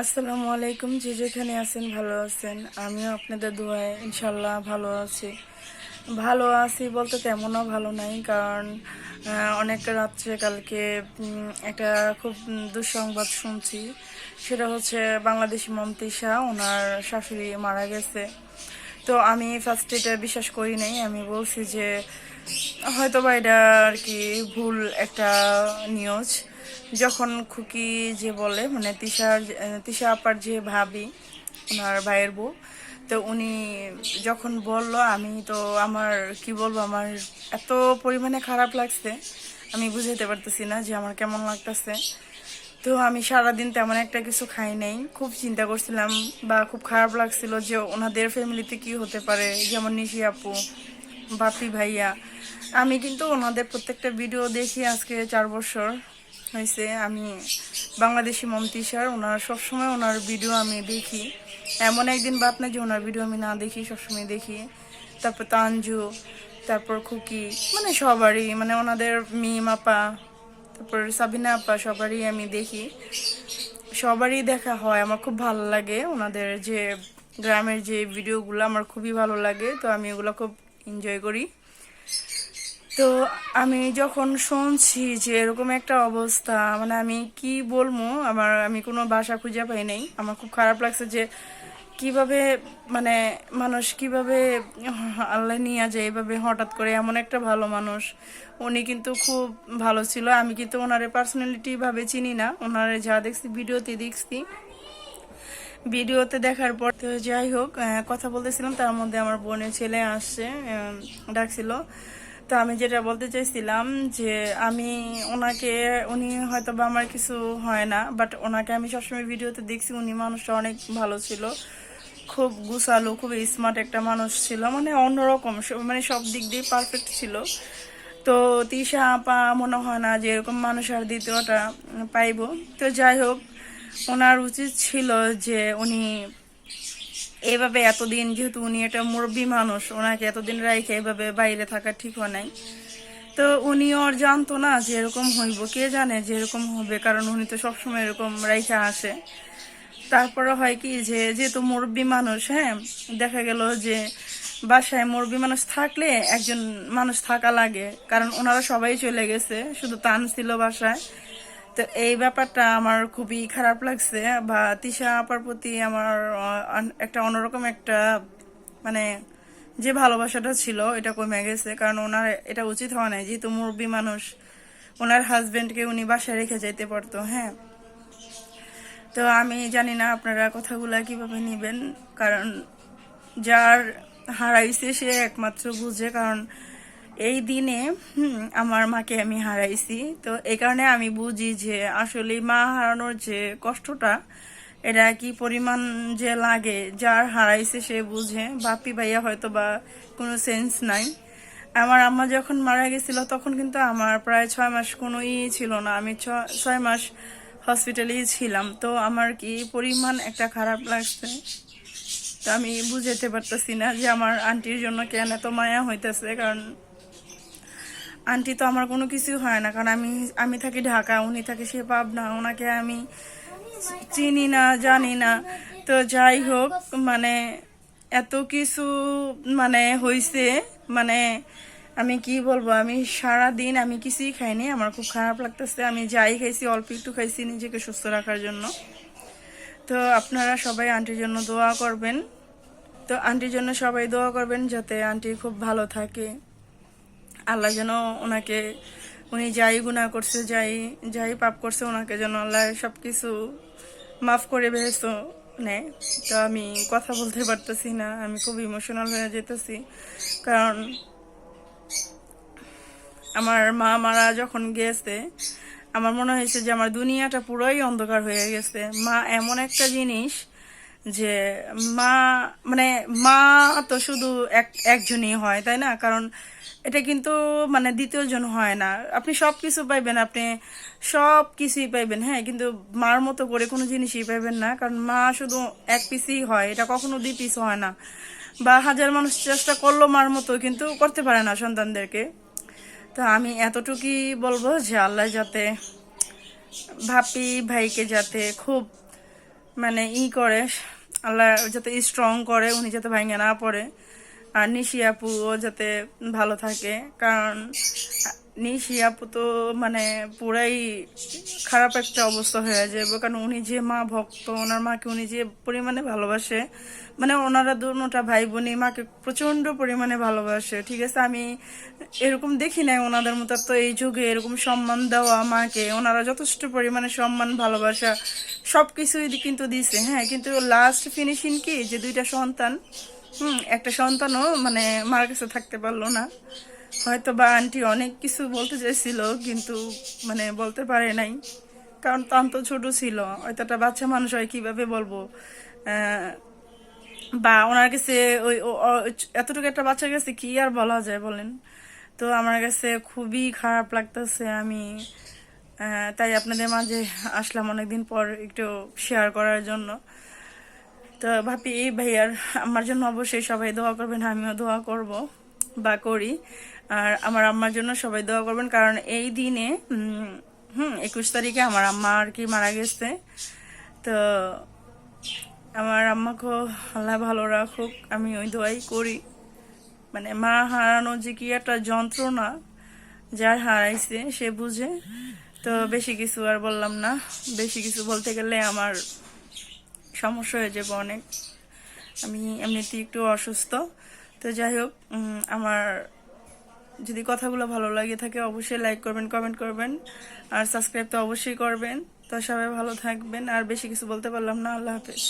আসসালামু আলাইকুম যে যেখানে আছেন, ভালো আছেন? আমিও আপনাদের দোয়ায় ইনশাল্লাহ ভালো আছি। ভালো আছি বলতে তেমনও ভালো নাই, কারণ অনেকটা অনেক রাত্রে কালকে একটা খুব দুঃসংবাদ শুনছি। সেটা হচ্ছে বাংলাদেশি মমতিশা ওনার শাশুড়ি মারা গেছে। তো আমি ফার্স্ট এটা বিশ্বাস করি নাই। আমি বলছি যে হয়তো বা এটা আর কি ভুল একটা নিউজ। যখন খুকি যে বলে মানে তিশার, তিশা আপার যে ভাবি, ওনার ভাইয়ের বউ, তো উনি যখন বলল, আমি তো আমার, কি বলব, আমার এত পরিমাণে খারাপ লাগছে, আমি বুঝাইতে পারতেছি না যে আমার কেমন লাগতেছে। তো আমি সারাদিন তেমন একটা কিছু খাই নাই। খুব চিন্তা করছিলাম বা খুব খারাপ লাগছিল যে ওনাদের ফ্যামিলিতে কি হতে পারে, যেমন নিশি আপু, বাপি ভাইয়া। আমি কিন্তু ওনাদের প্রত্যেকটা ভিডিও দেখি আজকে চার বছর হয়েছে। আমি বাংলাদেশি মমতি স্যার, ওনার সবসময় ওনার ভিডিও আমি দেখি। এমন একদিন বাপ না যে ওনার ভিডিও আমি না দেখি, সবসময় দেখি। তারপর তানজু, তারপর খুকি মানে সবারই মানে ওনাদের মিম আপা তারপর সাবিনা আপা সবারই আমি দেখি। সবারই দেখা হয়, আমার খুব ভালো লাগে। ওনাদের যে গ্রামের যে ভিডিওগুলো আমার খুবই ভালো লাগে, তো আমি ওগুলো খুব এনজয় করি। তো আমি যখন শুনছি যে এরকম একটা অবস্থা মানে আমি কি বলব, আমার, আমি কোনো ভাষা খুঁজে পাই নাই। আমার খুব খারাপ লাগছে যে কীভাবে মানে মানুষ কীভাবে আল্লাহ নিয়ে যায় এভাবে হঠাৎ করে এমন একটা ভালো মানুষ। উনি কিন্তু খুব ভালো ছিল। আমি কিন্তু ওনারে পার্সোনালিটি ভাবে চিনি না। ওনারে যা দেখছি, ভিডিওতে দেখছি। ভিডিওতে দেখার পর তো যাই হোক কথা বলতেছিলাম, তার মধ্যে আমার বোনের ছেলে আসছে ডাকছিল। তো আমি যেটা বলতে চাইছিলাম যে আমি ওনাকে, উনি হয়তো বা আমার কিছু হয় না বাট ওনাকে আমি সবসময় ভিডিওতে দেখছি। উনি মানুষটা অনেক ভালো ছিল। খুব গুছালো, খুব স্মার্ট একটা মানুষ ছিল। মানে অন্যরকম মানে সব দিক দিয়ে পারফেক্ট ছিল। তো তিশা, আপা, মনে হয় না যে এরকম মানুষ আর দ্বিতীয়টা পাইব। তো যাই হোক, ওনার উচিত ছিল যে উনি এভাবে এতদিন, যেহেতু উনি একটা মুরব্বী মানুষ, ওনাকে এতদিন রাইখে এভাবে বাইরে থাকা ঠিক হয় নাই। তো উনি ওর জানতো না যে এরকম হইব। কে জানে যে এরকম হবে, কারণ উনি তো সবসময় এরকম রাইখে আসে। তারপরে হয় কি যে, যেহেতু মুরব্বী মানুষ হ্যাঁ দেখা গেল যে বাসায় মুরব্বী মানুষ থাকলে একজন মানুষ থাকা লাগে, কারণ ওনারা সবাই চলে গেছে, শুধু তান ছিল বাসায়। তো এই ব্যাপারটা আমার খুবই খারাপ লাগছে বা তিশা আপার প্রতি আমার একটা অন্যরকম একটা মানে যে ভালোবাসাটা ছিল, এটা কমে গেছে, কারণ ওনার এটা উচিত হওয়া নাই। যেহেতু মুরব্বী মানুষ, ওনার হাজবেন্ডকে উনি বাসায় রেখে যেতে পারতো হ্যাঁ। তো আমি জানি না আপনারা কথাগুলা কীভাবে নেবেন, কারণ যার হারাইছে সে একমাত্র বুঝে, কারণ এই দিনে আমার মাকে আমি হারাইছি। তো এই কারণে আমি বুঝি যে আসলে মা হারানোর যে কষ্টটা, এটা কি পরিমাণ যে লাগে, যার হারাইছে সে বুঝে। বাপি ভাইয়া হয়তো বা কোনো সেন্স নাই। আমার আম্মা যখন মারা গেছিল, তখন কিন্তু আমার প্রায় ছয় মাস কোনো ই ছিল না। আমি ছয় মাস হসপিটালেই ছিলাম, তো আমার কি পরিমাণ একটা খারাপ লাগছে? তো আমি বুঝাতে পারতেছি না যে আমার আন্টির জন্য কেন এত মায়া হইতেছে, কারণ আন্টি তো আমার কোনো কিছু হয় না, কারণ আমি আমি থাকি ঢাকা, উনি থাকে সে পাবনা, ওনাকে আমি চিনি না, জানি না। তো যাই হোক মানে এত কিছু মানে হয়েছে মানে আমি কি বলব, আমি সারা দিন আমি কিছুই খাইনি, আমার খুব খারাপ লাগতেছে। আমি যাই খাইছি, অল্প একটু খাইছি নিজেকে সুস্থ রাখার জন্য। তো আপনারা সবাই আন্টির জন্য দোয়া করবেন। তো আন্টির জন্য সবাই দোয়া করবেন যাতে আন্টি খুব ভালো থাকে। আল্লাহ যেন ওনাকে, উনি যাই গুণা করছে, যাই যাই পাপ করছে, ওনাকে যেন আল্লাহ সব কিছু মাফ করে বেহেস নেয়। তো আমি কথা বলতে পারতেছি না, আমি খুব ইমোশনাল হয়ে যেতেছি। কারণ আমার মা মারা যখন গেছে, আমার মনে হয়েছে যে আমার দুনিয়াটা পুরোই অন্ধকার হয়ে গেছে। মা এমন একটা জিনিস যে মা মানে মা তো শুধু এক, একজনই হয়, তাই না? কারণ এটা কিন্তু মানে দ্বিতীয় জন হয় না। আপনি সব কিছু পাইবেন, আপনি সব কিছুই পাইবেন হ্যাঁ? কিন্তু মার মতো করে কোনো জিনিসই পাইবেন না, কারণ মা শুধু এক পিসই হয়। এটা কখনো দুই পিস হয় না। বা হাজার মানুষ চেষ্টা করল মার মতো, কিন্তু করতে পারে না সন্তানদেরকে। তো আমি এতটুকুই বলব যে আল্লাহ যাতে ভাপি ভাইকে যাতে খুব মানে ই করে, আল্লাহ যাতে স্ট্রং করে, উনি যাতে ভাঙে না পড়ে। আর নিশি আপুও যাতে ভালো থাকে, কারণ নিশি আপু তো মানে পুরাই খারাপ একটা অবস্থা হয়ে যাবে। কারণ উনি যে মা ভক্ত, ওনার মাকে উনি যে পরিমাণে ভালোবাসে মানে ওনারা দুটা ভাই বোনই মাকে প্রচণ্ড পরিমাণে ভালোবাসে, ঠিক আছে? আমি এরকম দেখি নাই ওনাদের মতো তো এই যুগে এরকম সম্মান দেওয়া মাকে, ওনারা যথেষ্ট পরিমাণে সম্মান, ভালোবাসা সব কিছুই কিন্তু দিছে হ্যাঁ? কিন্তু লাস্ট ফিনিশিং কি? যে দুইটা সন্তান, হুম, একটা সন্তানও মানে মার কাছে থাকতে পারল না। হয়তো বা আন্টি অনেক কিছু বলতে চাইছিল, কিন্তু মানে বলতে পারে নাই। কারণ তান তো ছোট ছিল, হয়তো একটা বাচ্চা মানুষ হয়, কীভাবে বলব? বা ওনার কাছে ওই এতটুকু একটা বাচ্চার কাছে কি আর বলা যায় বলেন? তো আমার কাছে খুবই খারাপ লাগতেছে আমি তাই আপনাদের মাঝে আসলাম অনেকদিন পর একটু শেয়ার করার জন্য। তো ভাবি, এই ভাইয়ার, আমার জন্য অবশ্যই সবাই দোয়া করবেন, আমিও দোয়া করব বা করি। আর আমার আম্মার জন্য সবাই দোয়া করবেন, কারণ এই দিনে হুম, একুশ তারিখে আমার আম্মা আর কি মারা গেছে। তো আমার আম্মাকে আল্লাহ ভালো রাখুক, আমি ওই দোয়াই করি। মানে মা হারানো যে কি একটা যন্ত্রণা যার হারাইছে, সে বুঝে। তো বেশি কিছু আর বললাম না। বেশি কিছু বলতে গেলে আমার সমস্যা হয়ে যাবে অনেক। আমি এমনিতেই একটু অসুস্থ। তো যাই হোক আমার যদি কথাগুলো ভালো লাগে থাকে অবশ্যই লাইক করবেন কমেন্ট করবেন। আর সাবস্ক্রাইব তো অবশ্যই করবেন। তো সবাই ভালো থাকবেন। আর বেশি কিছু বলতে পারলাম না। আল্লাহ হাফেজ।